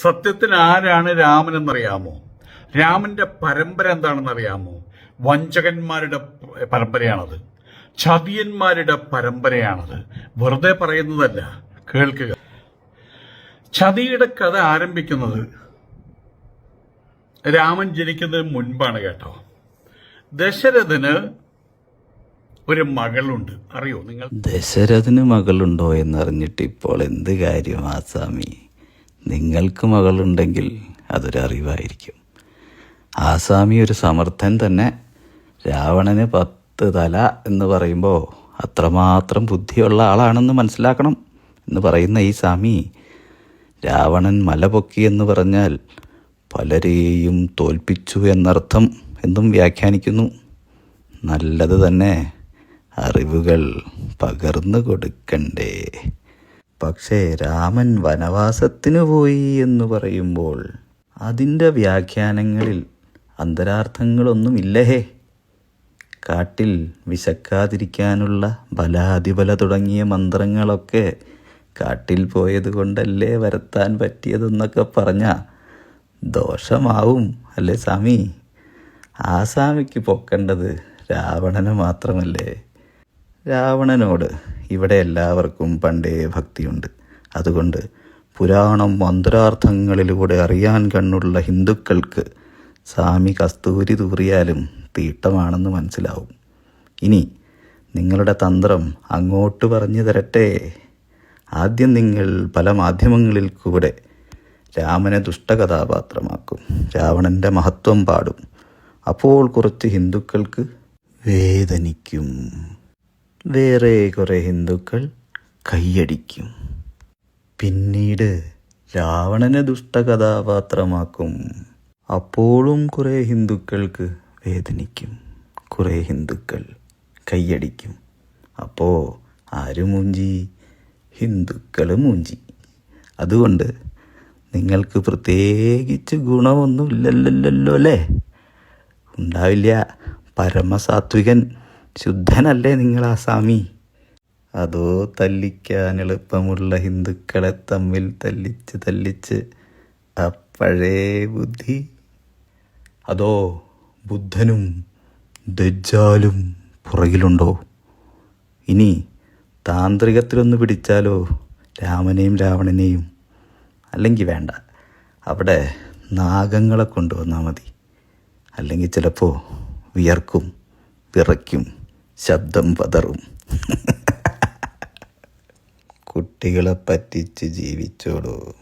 സത്യത്തിൽ ആരാണ് രാമൻ എന്നറിയാമോ രാമന്റെ പരമ്പര എന്താണെന്ന് അറിയാമോ വഞ്ചകന്മാരുടെ പരമ്പരയാണത്. ചതിയന്മാരുടെ പരമ്പരയാണത്. വെറുതെ പറയുന്നതല്ല കേൾക്കുക. ചതിയുടെ കഥ ആരംഭിക്കുന്നത് രാമൻ ജനിക്കുന്നതിന് മുൻപാണ് കേട്ടോ. ദശരഥന് ഒരു മകളുണ്ട്. അറിയോ നിങ്ങൾ? ദശരഥന് മകളുണ്ടോ എന്നറിഞ്ഞിട്ട് ഇപ്പോൾ എന്ത് കാര്യം ആസാമി നിങ്ങൾക്ക് മകളുണ്ടെങ്കിൽ അതൊരു അറിവായിരിക്കും. ആസാമി ഒരു സമർത്ഥൻ തന്നെ. രാവണന് പത്ത് തല എന്ന് പറയുമ്പോൾ അത്രമാത്രം ബുദ്ധിയുള്ള ആളാണെന്ന് മനസ്സിലാക്കണം എന്ന് പറയുന്ന ഈ സ്വാമി. രാവണൻ മല പൊക്കി എന്ന് പറഞ്ഞാൽ പലരെയും തോൽപ്പിച്ചു എന്നർത്ഥം എന്നും വ്യാഖ്യാനിക്കുന്നു. നല്ലത് തന്നെ അറിവുകൾ പകർന്നു കൊടുക്കണ്ടേ. പക്ഷേ രാമൻ വനവാസത്തിന് പോയി എന്ന് പറയുമ്പോൾ അതിന്റെ വ്യാഖ്യാനങ്ങളിൽ അന്തരാർത്ഥങ്ങളൊന്നുമില്ലഹേ. കാട്ടിൽ വിശക്കാതിരിക്കാനുള്ള ബലാതിബല തുടങ്ങിയ മന്ത്രങ്ങളൊക്കെ കാട്ടിൽ പോയത് കൊണ്ടല്ലേ വരത്താൻ പറ്റിയതെന്നൊക്കെ പറഞ്ഞ ദോഷമാവും അല്ലേ സ്വാമി? ആ സ്വാമിക്ക് പൊക്കേണ്ടത് രാവണനെ മാത്രമല്ലേ? രാവണനോട് ഇവിടെ എല്ലാവർക്കും പണ്ടേ ഭക്തിയുണ്ട്. അതുകൊണ്ട് പുരാണം മന്ത്രാർത്ഥങ്ങളിലൂടെ അറിയാൻ കണ്ണുള്ള ഹിന്ദുക്കൾക്ക് സ്വാമി കസ്തൂരി തൂറിയാലും തീട്ടമാണെന്ന് മനസ്സിലാവും. ഇനി നിങ്ങളുടെ തന്ത്രം അങ്ങോട്ട് പറഞ്ഞു തരട്ടെ. ആദ്യം നിങ്ങൾ പല മാധ്യമങ്ങളിൽ കൂടെ രാമനെ ദുഷ്ടകഥാപാത്രമാക്കും. രാവണന്റെ മഹത്വം പാടും. അപ്പോൾ കുറച്ച് ഹിന്ദുക്കൾക്ക് വേദനിക്കും. വേറെ കുറെ ഹിന്ദുക്കൾ കൈയടിക്കും. പിന്നീട് രാവണനെ ദുഷ്ടകഥാപാത്രമാക്കും. അപ്പോഴും കുറേ ഹിന്ദുക്കൾക്ക് വേദനിക്കും. കുറേ ഹിന്ദുക്കൾ കൈയടിക്കും. അപ്പോ ആര് മൂഞ്ചി? ഹിന്ദുക്കൾ മൂഞ്ചി. അതുകൊണ്ട് നിങ്ങൾക്ക് പ്രത്യേകിച്ച് ഗുണമൊന്നും ഇല്ലല്ലോ അല്ലേ? ഉണ്ടാവില്ല പരമസാത്വികൻ. ശുദ്ധനല്ലേ നിങ്ങൾ സ്വാമി? അതോ തല്ലിക്കാൻ എളുപ്പമുള്ള ഹിന്ദുക്കളെ തമ്മിൽ തല്ലിച്ച് തല്ലിച്ച് പഴയ ബുദ്ധി? അതോ ബുദ്ധനും ദജ്ജാലും പുറകിലുണ്ടോ? ഇനി താന്ത്രികത്തിലൊന്ന് പിടിച്ചാലോ രാമനെയും രാവണനെയും? അല്ലെങ്കിൽ വേണ്ട അവിടെ നാഗങ്ങളെ കൊണ്ടുവന്നാൽ മതി. അല്ലെങ്കിൽ ചിലപ്പോൾ വിയർക്കും വിറയ്ക്കും. ശബ്ദം പതറും. കുട്ടികളെ പറ്റിച്ച് ജീവിച്ചോളൂ.